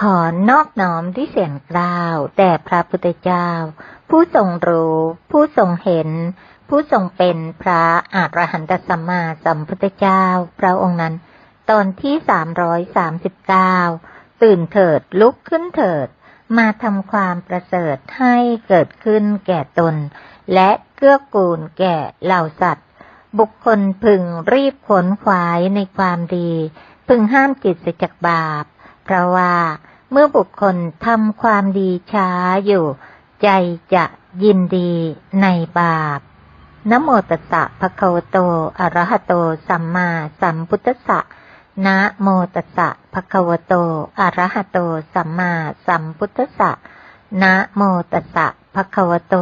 ขอนอบน้อมที่เสียงกล่าวแด่พระพุทธเจ้า ผู้ทรงรู้ ผู้ทรงเห็น ผู้ทรงเป็นพระอาหารหันตสัมมาสัมพุทธเจ้า พระองค์นั้น ตอนที่สามร้อยสามสิบเก้าตื่นเถิดลุกขึ้นเถิด มาทำความประเสริฐให้เกิดขึ้นแก่ตน และเกื้อกูลแก่เหล่าสัตว์ บุคคลพึงรีบขนขวายในความดี พึงห้ามจิตเสียจากบาป เพราะว่าเมื่อบุคคลทำความดีช้าอยู่ ใจจะยินดีในบาปนะโมตัสสะภะคะวะโต อะระหะโต สัมมาสัมพุทธะนะโมตัสสะภะคะวะโต อะระหะโต สัมมาสัมพุทธะนะโมตัสสะภะคะวะโต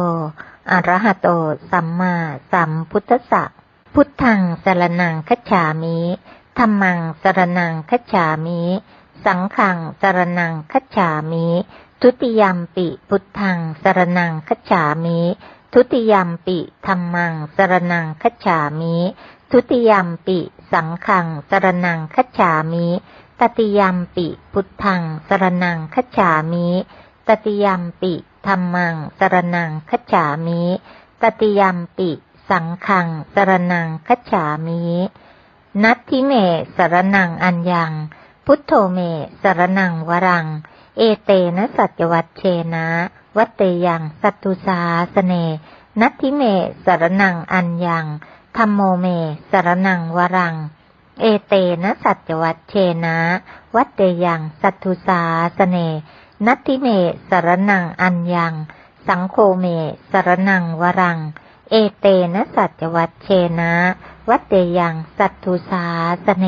อะระหะโต สัมมาสัมพุทธะพุทธังสรนังคัจฉามิธัมมังสรนังคัจฉามิ สังฆังสรนังคัจฉามิ ทุติยมปิพุทธังสรนังคัจฉามิ ทุติยมปิธรรมังสรนังคัจฉามิ ทุติยมปิสังฆังสรนังคัจฉามิ ตติยมปิพุทธังสรนังคัจฉามิ ตติยมปิธรรมังสรนังคัจฉามิ ตติยมปิสังฆังสรนังคัจฉามิ นัตทิเมสรนังอัญญัง พุทโธเม สรนังวรัง เอเตนะสัจวัตเชนะ วัตเตยังสัตตุสาสเน นัตทิเม สรนังอัญญังธรรมโมเม สรนังวรัง เอเตนะสัจวัตเชนะ วัตเตยังสัตตุสาสเน นัตทิเม สรนังอัญญัง สังโฆเม สรนังวรัง เอเตนะสัจวัตเชนะ วัตเตยังสัตตุสาสเน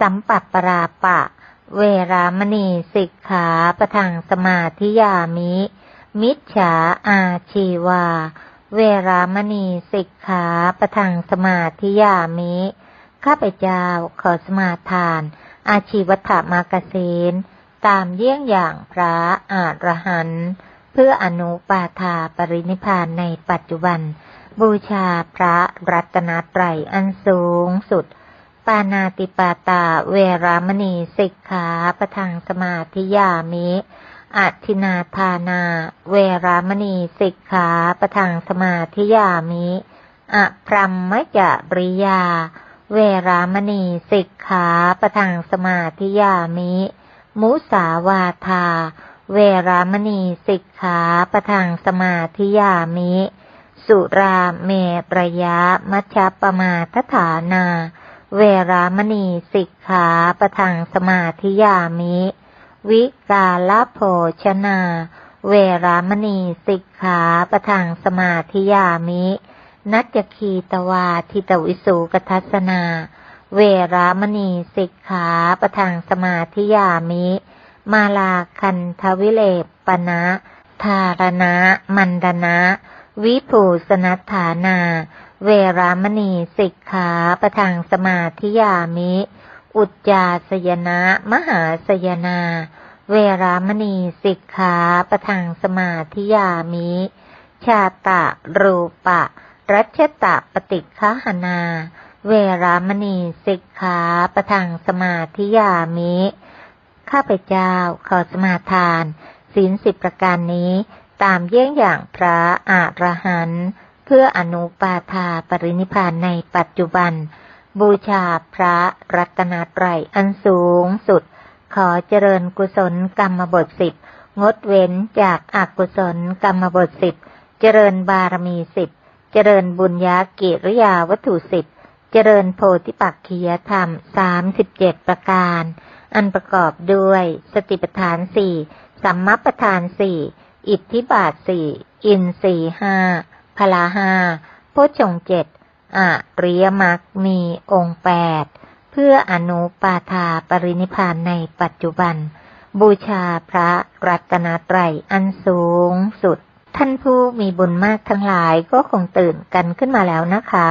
สัมปัปปราปะ เวรามณีสิกขาประทังสมาธิยามิ มิจฉาอาชีวา เวรามณีสิกขาประทังสมาธิยามิ ข้าพเจ้าขอสมาทาน อาชีวัฏมากเสนตามเยี่ยงอย่างพระอาหรหันต์เพื่ออนุปาทาปรินิพพานในปัจจุบัน บูชาพระรัตนตรัยอันสูงสุด ปานาติปาตาเวรามณีสิกขาประทังสมาธิยามิอัตินาทานา เวรามณีสิกขาประทังสมาธิยามิอะพรัมมจริยา เวรามณีสิกขาประทังสมาธิยามิ มุสาวาทา เวรามณีสิกขาประทังสมาธิยามิ สุราเมรยะมัชฌปมาทฐานา เวรามณีสิกขาประทังสมาธิยามิ วิกาลโภชนา เวรามณีสิกขาประทังสมาธิยามิ นัจคีตวาทิตวิสูกทัสนา เวรามณีสิกขาประทังสมาธิยามิ มาลาคันทวิเลปนะทารณะ มันดนะ วิภูสนัฏฐานา เวรามณีสิกขาประทังสมาธิยามิ อุจจาสยนะ มหาสยนา เวรามณีสิกขาประทังสมาธิยามิ ชาตะ รูปะ รัชตะปฏิฆหนา เวรามณีสิกขาประทังสมาธิยามิ ข้าพเจ้าขอสมาทานศีลสิบประการนี้ ตามเยี่ยงอย่างพระอระหันต์ เพื่ออนุปาทาปรินิพานในปัจจุบัน บูชาพระรัตนตรัยอันสูงสุด ขอเจริญกุศลกรรมบทสิบงดเว้นจากอากุศลกรรมบทสิบเจริญบารมีสิบเจริญบุญญากิริยาวัตถุสิบเจริญโพธิปักขียธรรมสามสิบเจ็ดประการ อันประกอบด้วยสติปัฏฐานสี่สัมมัปทานสี่อิทธิบาทสี่อินสี่ห้า พลาห้าพชฌงเจ็ดอะริยมรรคมีองค์แปดเพื่ออนุปาทาปรินิพพานในปัจจุบัน บูชาพระรัตนตรัยอันสูงสุด ท่านผู้มีบุญมากทั้งหลายก็คงตื่นกันขึ้นมาแล้วนะคะ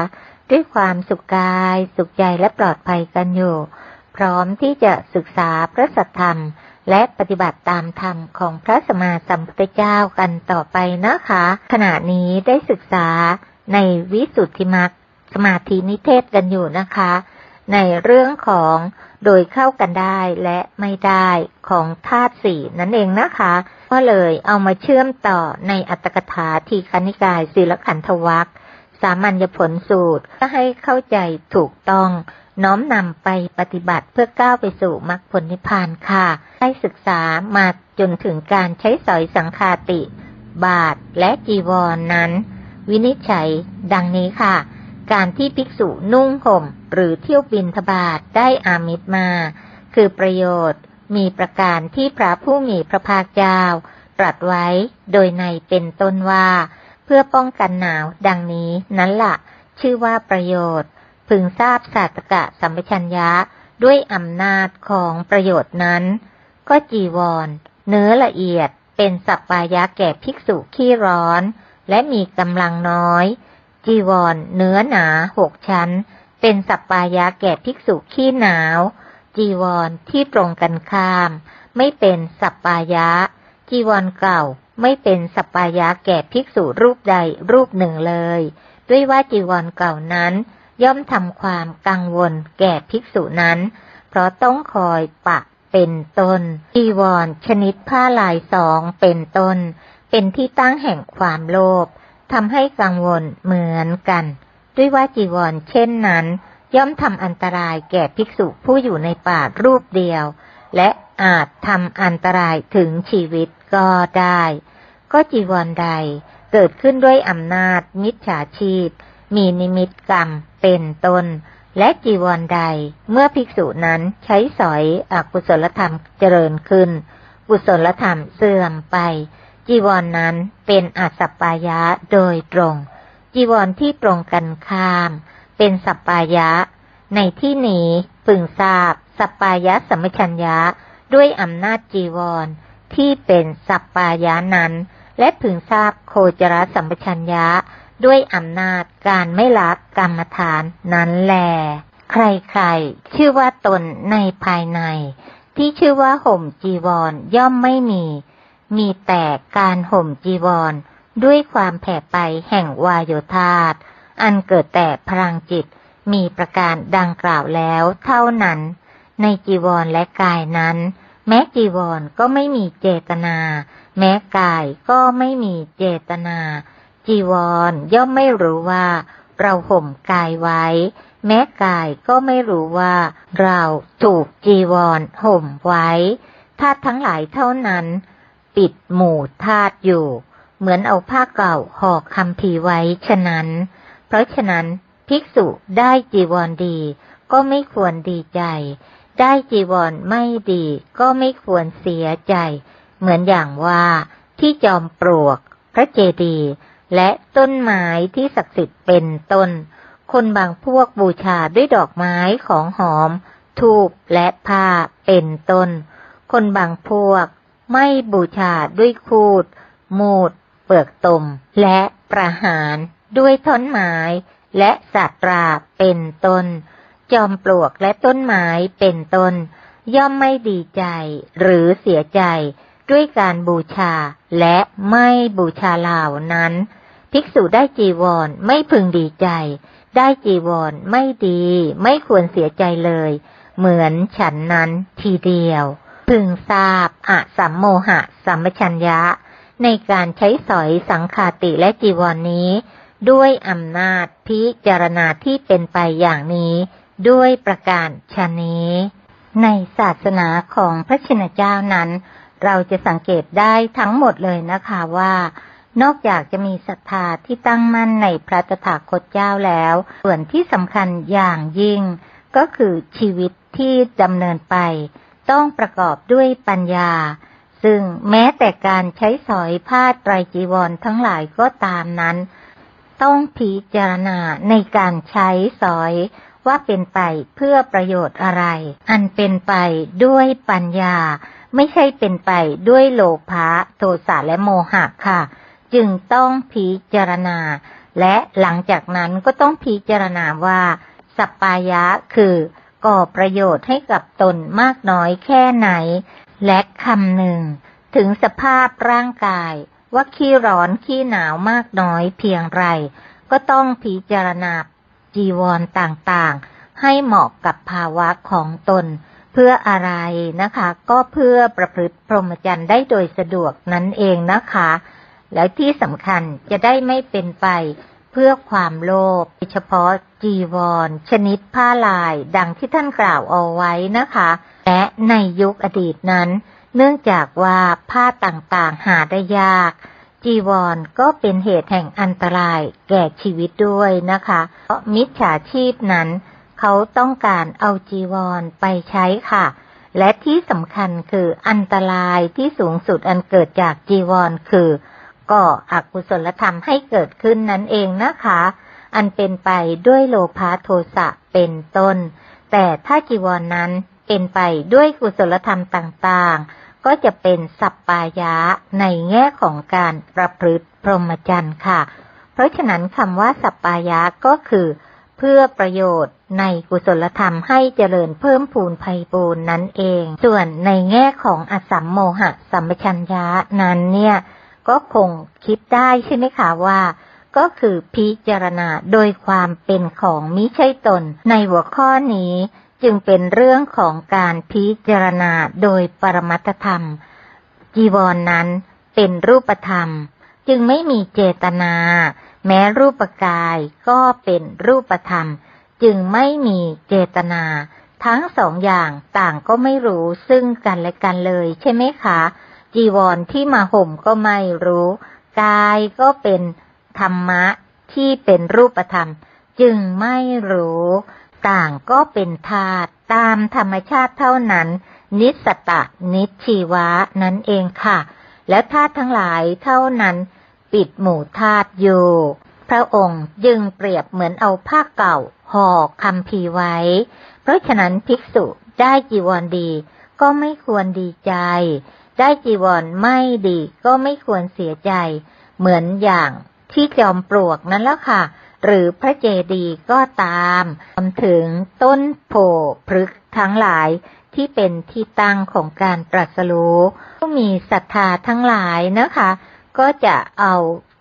ด้วยความสุขกาย สุขใจและปลอดภัยกันอยู่ พร้อมที่จะศึกษาพระสัทธรรม และปฏิบัติตามธรรมของพระสมมาสัมพุทธเจ้ากันต่อไปนะคะ ขณะนี้ได้ศึกษาในวิสุทธิมรรคสมาธินิเทศกันอยู่นะคะ ในเรื่องของโดยเข้ากันได้และไม่ได้ของธาตุสี่นั่นเองนะคะ ก็เลยเอามาเชื่อมต่อในอัตถกถาทีคณิกายศิลขันธวัคสามัญญผลสูตรก็ให้เข้าใจถูกต้อง น้อมนำไปปฏิบัติเพื่อก้าวไปสู่มรรคผลนิพพานค่ะได้ศึกษามาจนถึงการใช้สอยสังคาติ บาทและจีวรนนั้น วินิจฉัย ดังนี้ค่ะ การที่ภิกษุนุ่งห่ม หรือเที่ยวบินทบาทได้อามิตรมา คือประโยชน์มีประการที่พระผู้มีพระภาคเจ้าตรัสไว้โดยในเป็นต้นว่า เพื่อป้องกันหนาวดังนี้นั้นละ่ะ ชื่อว่าประโยชน์ พึงทราบศาสตกะสัมปชัญญะด้วยอำนาจของประโยชน์นั้น ก็จีวร เนื้อละเอียดเป็นสัปปายะแก่ภิกษุขี้ร้อน และมีกำลังน้อย จีวร เนื้อหนาหกชั้น เป็นสัปปายะแก่ภิกษุขี้หนาว จีวรที่ตรงกันข้าม ไม่เป็นสัปปายะ จีวรเก่าไม่เป็นสัปปายะแก่ภิกษุรูปใดรูปหนึ่งเลย ด้วยว่าจีวรเก่านั้น ย่อมทำความกังวลแก่ภิกษุนั้น เพราะต้องคอยปะเป็นตนจีวรชนิดผ้าลายสองเป็นตนเป็นที่ตั้งแห่งความโลภทำให้กังวลเหมือนกัน ด้วยว่าจีวรเช่นนั้น ย่อมทำอันตรายแก่ภิกษุผู้อยู่ในป่ารูปเดียว และอาจทำอันตรายถึงชีวิตก็ได้ ก็จีวรใดเกิดขึ้นด้วยอำนาจมิจฉาชีพ มีนิมิตกรรมเป็นต้น และจีวรใด เมื่อภิกษุนั้นใช้สอยอกุศลธรรมเจริญขึ้น กุศลธรรมเสื่อมไป จีวรนนั้นเป็นอัสปายะโดยตรง จีวรที่ตรงกันข้าม เป็นสัปปายะ ในที่นี้พึงทราบสัปปายะสมมชัญญะด้วยอำนาจจีวรที่เป็นสัปปายะนั้น และพึงทราบโคจรสัมปชัญญะ ด้วยอำนาจการไม่ละกรรมฐานนั้นแล ใครๆ ชื่อว่าตนในภายใน ที่ชื่อว่าห่มจีวรย่อมไม่มี มีแต่การห่มจีวร ด้วยความแผ่ไปแห่งวายโยธาตอันเกิดแต่พลังจิตมีประการดังกล่าวแล้วเท่านั้น ในจีวรและกายนั้น แม้จีวรก็ไม่มีเจตนา แม้กายก็ไม่มีเจตนา จีวรย่อมไม่รู้ว่า เราห่มกายไว้ แม้กายก็ไม่รู้ว่า เราถูกจีวรห่มไว้ธาตุทั้งหลายเท่านั้น ปิดหมู่ธาตุอยู่ เหมือนเอาผ้าเก่าห่อคำพีไว้ฉะนั้น เพราะฉะนั้นภิกษุได้จีวรดี ก็ไม่ควรดีใจ ได้จีวรไม่ดี ก็ไม่ควรเสียใจ เหมือนอย่างว่าที่จอมปลวก พระเจดีย์ และต้นไม้ที่ศักดิ์สิทธิ์เป็นต้น คนบางพวกบูชาด้วยดอกไม้ของหอม ทูบและผ้าเป็นต้น คนบางพวกไม่บูชาด้วยคูด มูด เปลือกตม และประหารด้วยท่อนไม้และสัตราเป็นต้น จอมปลวกและต้นไม้เป็นต้น ย่อมไม่ดีใจหรือเสียใจ ด้วยการบูชาและไม่บูชาเหล่านั้น ภิกษุได้จีวรไม่พึงดีใจ ได้จีวรไม่ดี ไม่ควรเสียใจเลย เหมือนฉันนั้นทีเดียว พึงทราบอะสัมโมหะสัมปชัญญะ ในการใช้สอยสังขาติและจีวรนนี้ ด้วยอำนาจพิจารณาที่เป็นไปอย่างนี้ ด้วยประการชนนี้ ในศาสนาของพระชินเจ้านั้น เราจะสังเกตได้ทั้งหมดเลยนะคะว่า นอกจากจะมีศรัทธาที่ตั้งมั่นในพระตถาคตเจ้าแล้ว ส่วนที่สำคัญอย่างยิ่ง ก็คือชีวิตที่ดำเนินไป ต้องประกอบด้วยปัญญา ซึ่งแม้แต่การใช้สอยผ้าไตรจีวรทั้งหลายก็ตามนั้น ต้องพิจารณาในการใช้สอยว่าเป็นไปเพื่อประโยชน์อะไร อันเป็นไปด้วยปัญญา ไม่ใช่เป็นไปด้วยโลภะโทสะและโมหะค่ะ จึงต้องพิจารณา และหลังจากนั้นก็ต้องพิจารณาว่า สัปปายะคือก่อประโยชน์ให้กับตนมากน้อยแค่ไหน และคำหนึ่ง ถึงสภาพร่างกาย ว่าขี้ร้อนขี้หนาวมากน้อยเพียงไร ก็ต้องพิจารณาจีวรต่างๆ ให้เหมาะกับภาวะของตน เพื่ออะไรนะคะ ก็เพื่อประพฤติพรหมจรรย์ได้โดยสะดวกนั่นเองนะคะ แล้วที่สำคัญจะได้ไม่เป็นไปเพื่อความโลภโดยเฉพาะจีวร ชนิดผ้าลาย ดังที่ท่านกล่าวเอาไว้นะคะ และในยุคอดีตนั้น เนื่องจากว่าผ้าต่างๆหาได้ยาก จีวรก็เป็นเหตุแห่งอันตรายแก่ชีวิตด้วยนะคะ เพราะมิจฉาชีพนั้น เขาต้องการเอาจีวรไปใช้ค่ะ และที่สำคัญคืออันตรายที่สูงสุดอันเกิดจากจีวรคือก่ออกุศลธรรมให้เกิดขึ้นนั่นเองนะคะ อันเป็นไปด้วยโลภะโทสะเป็นต้น แต่ถ้าจีวรนนั้นเป็นไปด้วยกุศลธรรมต่างๆ ก็จะเป็นสัปปายะในแง่ของการประพฤติพรหมจรรย์ค่ะ เพราะฉะนั้นคำว่าสัปปายะก็คือ เพื่อประโยชน์ ในกุศลธรรมให้เจริญเพิ่มพูนภัยบูนนั่นเอง ส่วนในแง่ของอสัมโมหะสัมปชัญญะนั้นเนี่ย ก็คงคิดได้ใช่ไหมคะว่า ก็คือพิจารณาโดยความเป็นของมิใช่ตน ในหัวข้อนี้จึงเป็นเรื่องของการพิจารณาโดยปรมัตธรรม จีวรนนั้นเป็นรูปธรรม จึงไม่มีเจตนา แม้รูปกายก็เป็นรูปธรรม จึงไม่มีเจตนา ทั้งสองอย่างต่างก็ไม่รู้ซึ่งกันและกันเลยใช่ไหมคะ จีวรที่มาห่มก็ไม่รู้ กายก็เป็นธรรมะที่เป็นรูปธรรม จึงไม่รู้ ต่างก็เป็นธาตุตามธรรมชาติเท่านั้น นิสตะนิชีวะนั่นเองค่ะ แล้วธาตุทั้งหลายเท่านั้น ปิดหมู่ธาตุอยู่พระองค์จึงเปรียบเหมือนเอาผ้าเก่า ห่อคำพีไว้ เพราะฉะนั้นภิกษุได้จีวรดี ก็ไม่ควรดีใจ ได้จีวรไม่ดีก็ไม่ควรเสียใจ เหมือนอย่างที่จอมปลวกนั่นแล้วค่ะ หรือพระเจดีย์ก็ตามรวมถึงต้นโพพฤกษ์ทั้งหลายที่เป็นที่ตั้งของการตรัสรู้ผู้มีศรัทธาทั้งหลายนะคะ ก็จะเอา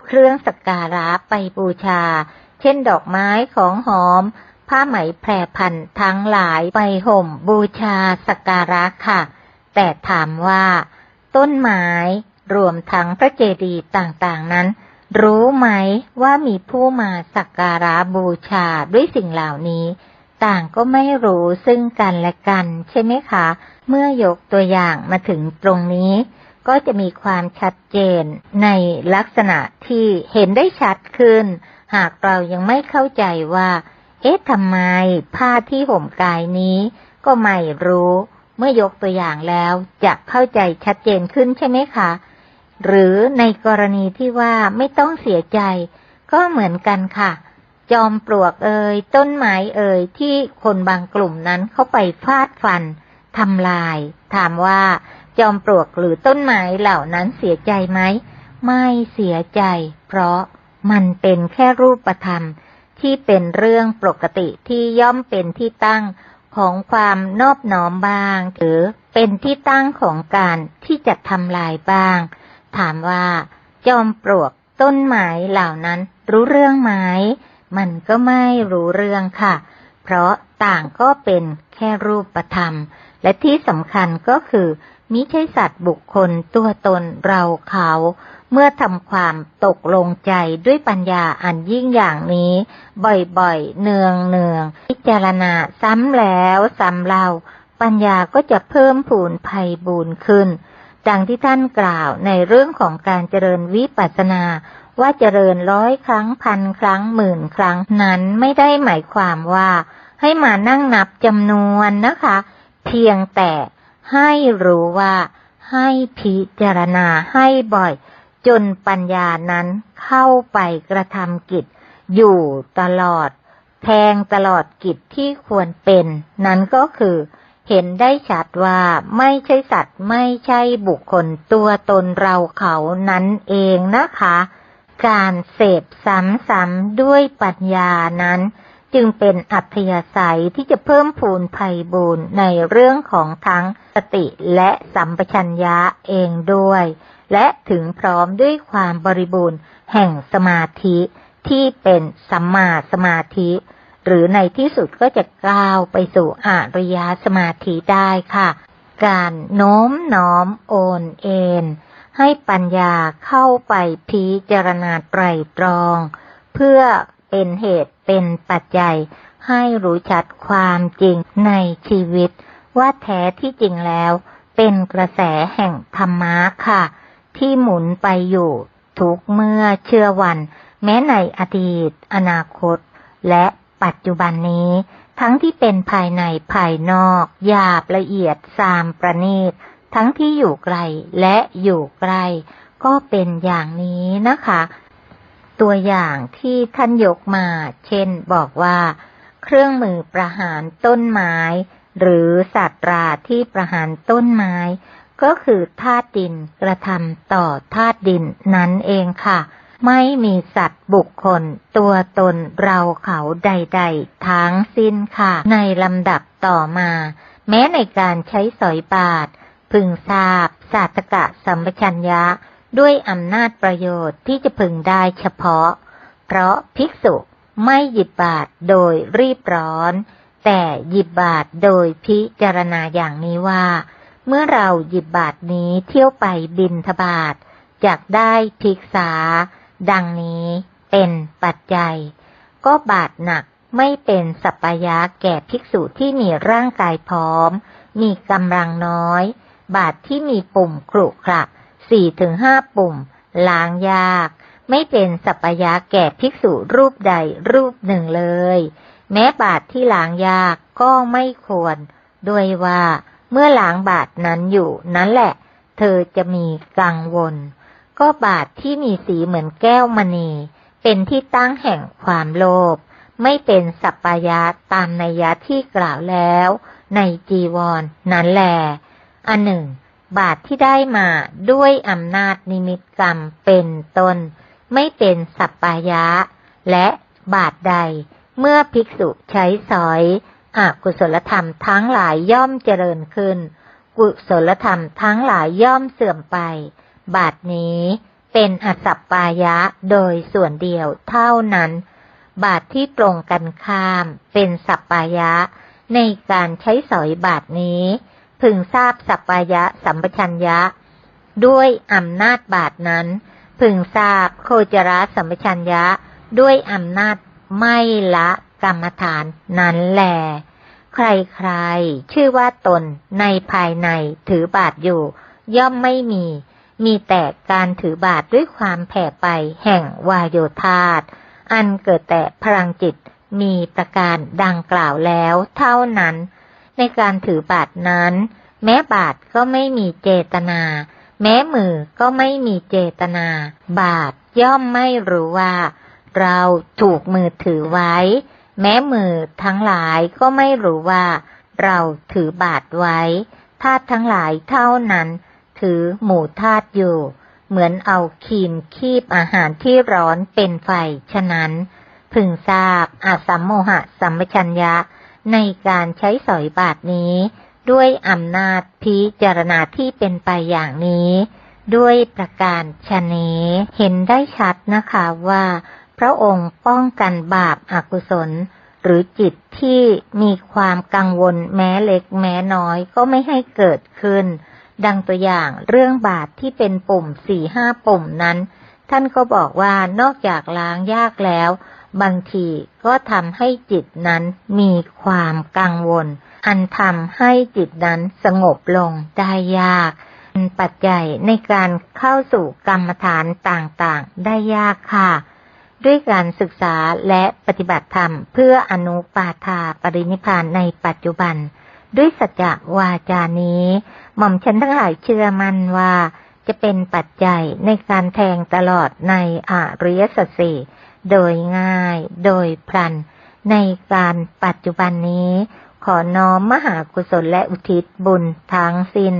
เครื่องสักการะไปบูชา เช่นดอกไม้ของหอม ผ้าไหมแพรพันทั้งหลายไปห่มบูชาสักการะค่ะ แต่ถามว่า ต้นไม้รวมทั้งพระเจดีย์ต่างๆนั้น รู้ไหมว่ามีผู้มาสักการะบูชาด้วยสิ่งเหล่านี้ ต่างก็ไม่รู้ซึ่งกันและกันใช่ไหมคะ เมื่อยกตัวอย่างมาถึงตรงนี้ก็จะมีความชัดเจนในลักษณะที่เห็นได้ชัดขึ้น หากเรายังไม่เข้าใจว่า เอ๊ะทำไมผ้าที่ห่มกายนี้ ก็ไม่รู้ เมื่อยกตัวอย่างแล้วจะเข้าใจชัดเจนขึ้นใช่ไหมคะ หรือในกรณีที่ว่าไม่ต้องเสียใจ ก็เหมือนกันค่ะ จอมปลวกเอ่ยต้นไม้เอ่ยที่คนบางกลุ่มนั้นเข้าไปฟาดฟันทำลาย ถามว่า จอมปลวกหรือต้นไม้เหล่านั้นเสียใจไหม ไม่เสียใจ เพราะ มันเป็นแค่รูปธรรมที่เป็นเรื่องปกติที่ย่อมเป็นที่ตั้งของความนอบน้อมบ้าง หรือเป็นที่ตั้งของการที่จะทำลายบ้าง ถามว่า จอมปลวกต้นไม้เหล่านั้นรู้เรื่องไหม มันก็ไม่รู้เรื่องค่ะ เพราะต่างก็เป็นแค่รูปธรรม และที่สำคัญก็คือมิใช่สัตว์บุคคลตัวตนเราเขา เมื่อทำความตกลงใจด้วยปัญญาอันยิ่งอย่างนี้ บ่อยๆ เนืองเนืองๆพิจารณาซ้ำแล้วซ้ำเล่า ปัญญาก็จะเพิ่มผูนภัยบูนขึ้น ดังที่ท่านกล่าวในเรื่องของการเจริญวิปัสสนาว่าเจริญร้อยครั้งพันครั้งหมื่นครั้งนั้นไม่ได้หมายความว่า ให้มานั่งนับจำนวนนะคะ เพียงแต่ให้รู้ว่าให้พิจารณาให้บ่อย จนปัญญานั้นเข้าไปกระทำกิจ อยู่ตลอด แทงตลอดกิจที่ควรเป็น นั้นก็คือ เห็นได้ชัดว่าไม่ใช่สัตว์ไม่ใช่บุคคลตัวตนเราเขานั้นเองนะคะ การเสพซ้ำๆด้วยปัญญานั้น จึงเป็นอัธยาศัยที่จะเพิ่มพูนภัยบูนในเรื่องของทั้งสติและสัมปชัญญะเองด้วย และถึงพร้อมด้วยความบริบูรณ์แห่งสมาธิที่เป็นสัมมาสมาธิ หรือในที่สุดก็จะก้าวไปสู่อริยสมาธิได้ค่ะ การโน้มน้อมโอนเอ็นให้ปัญญาเข้าไปพิจารณาไตรตรอง เพื่อเป็นเหตุเป็นปัจจัย ให้รู้ชัดความจริงในชีวิต ว่าแท้ที่จริงแล้ว เป็นกระแสแห่งธรรมะค่ะ ที่หมุนไปอยู่ ทุกเมื่อเชื่อวัน แม้ในอดีต อนาคต และปัจจุบันนี้ ทั้งที่เป็นภายในภายนอกหยาบละเอียดสามประณีต ทั้งที่อยู่ไกลและอยู่ใกล้ก็เป็นอย่างนี้นะคะ ตัวอย่างที่ท่านยกมา เช่นบอกว่า เครื่องมือประหารต้นไม้ หรือสัตราที่ประหารต้นไม้ ก็คือธาตุดินกระทำต่อธาตุดินนั้นเองค่ะ ไม่มีสัตว์บุคคล ตัวตนเราเขาใด ๆ ทั้งสิ้นค่ะ ในลำดับต่อมา แม้ในการใช้สอยบาท พึงทราบศาสตกะสัมปชัญญะ ด้วยอำนาจประโยชน์ที่จะพึงได้เฉพาะ เพราะภิกษุไม่หยิบบาทโดยรีบร้อน แต่หยิบบาทโดยพิจารณาอย่างนี้ว่า เมื่อเราหยิบบาทนี้เที่ยวไปบินทบาทจากได้ภิกษา ดังนี้เป็นปัจจัย ก็บาทหนักไม่เป็นสัปปายะแก่ภิกษุที่มีร่างกายพร้อม มีกำลังน้อย บาทที่มีปุ่มครุขระสี่ถึงห้าปุ่ม ล้างยาก ไม่เป็นสัปปายะแก่ภิกษุรูปใดรูปหนึ่งเลย แม้บาทที่ล้างยากก็ไม่ควร ด้วยว่า เมื่อล้างบาทนั้นอยู่นั่นแหละ เธอจะมีกังวล ก็บาทที่มีสีเหมือนแก้วมณี เป็นที่ตั้งแห่งความโลภไม่เป็นสัปปายะตามนัยยะที่กล่าวแล้ว ในจีวรนนั้นแหลอันหนึ่ง บาทที่ได้มาด้วยอำนาจนิมิตกรรมเป็นตน ไม่เป็นสัปปายะ และบาทใดเมื่อภิกษุใช้สอย อกุศลธรรมทั้งหลายย่อมเจริญขึ้น กุศลธรรมทั้งหลายย่อมเสื่อมไป บาทนี้เป็นอสัปปายะโดยส่วนเดียวเท่านั้น บาทที่ตรงกันข้ามเป็นสัปปายะ ในการใช้สอยบาทนี้ พึงทราบสัปปายะสัมปชัญญะ ด้วยอำนาจบาทนั้น พึงทราบโคจรสัมปชัญญะด้วยอำนาจไม่ละ กรรมฐานนั้นแหลใครๆ ชื่อว่าตนในภายในถือบาทอยู่ ย่อมไม่มี มีแต่การถือบาทด้วยความแผ่ไปแห่งวายโยธาตอันเกิดแต่พลังจิตมีประการดังกล่าวแล้วเท่านั้น ในการถือบาทนั้น แม้บาทก็ไม่มีเจตนา แม้มือก็ไม่มีเจตนา บาทย่อมไม่รู้ว่า เราถูกมือถือไว้ แม้มือทั้งหลายก็ไม่รู้ว่า เราถือบาทไว้ธาตุทั้งหลายเท่านั้น ถือหมู่ธาตุอยู่ เหมือนเอาคีมคีบอาหารที่ร้อนเป็นไฟฉะนั้น พึงทราบอาสัมโมหะสัมปชัญญะ ในการใช้สอยบาทนี้ ด้วยอำนาจพิจารณาที่เป็นไปอย่างนี้ ด้วยประการชนนี้เห็นได้ชัดนะคะว่า พระองค์ป้องกันบาปอากุศล หรือจิตที่มีความกังวลแม้เล็กแม้น้อยก็ไม่ให้เกิดขึ้น ดังตัวอย่างเรื่องบาปที่เป็นปุ่มสี่ห้าปุ่มนั้น ท่านก็บอกว่านอกจากล้างยากแล้ว บางทีก็ทำให้จิตนั้นมีความกังวล อันทำให้จิตนั้นสงบลงได้ยากเป็นปัจจัยในการเข้าสู่กรรมฐานต่างๆ ได้ยากค่ะ ด้วยการศึกษาและปฏิบัติธรรม เพื่ออนุปาทาปรินิพานในปัจจุบัน ด้วยสัจจวาจานี้ หม่อมฉันทั้งหลายเชื่อมั่นว่า จะเป็นปัจจัยในการแทงตลอดในอริยสัจสี่โดยง่าย โดยพลัน ในการปัจจุบันนี้ ขอน้อมมหากุศลและอุทิศบุญทั้งสิ้น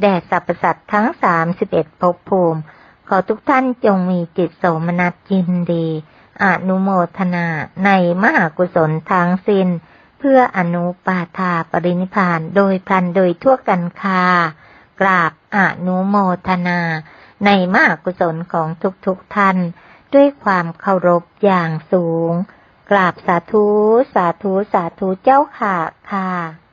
แด่สรรพสัตว์ทั้งสามสิบเอ็ดภพภูมิ ขอทุกท่านจงมีจิตโสมนัสยินดีอนุโมทนาในมหากุศลทั้งสิ้น เพื่ออนุปาทาปรินิพานโดยพันโดยทั่วกันคากราบอนุโมทนา ในมหากุศลของทุกๆทท่าน ด้วยความเคารพอย่างสูง กราบสาธุ สาธุ สาธุเจ้าค่ะค่ะ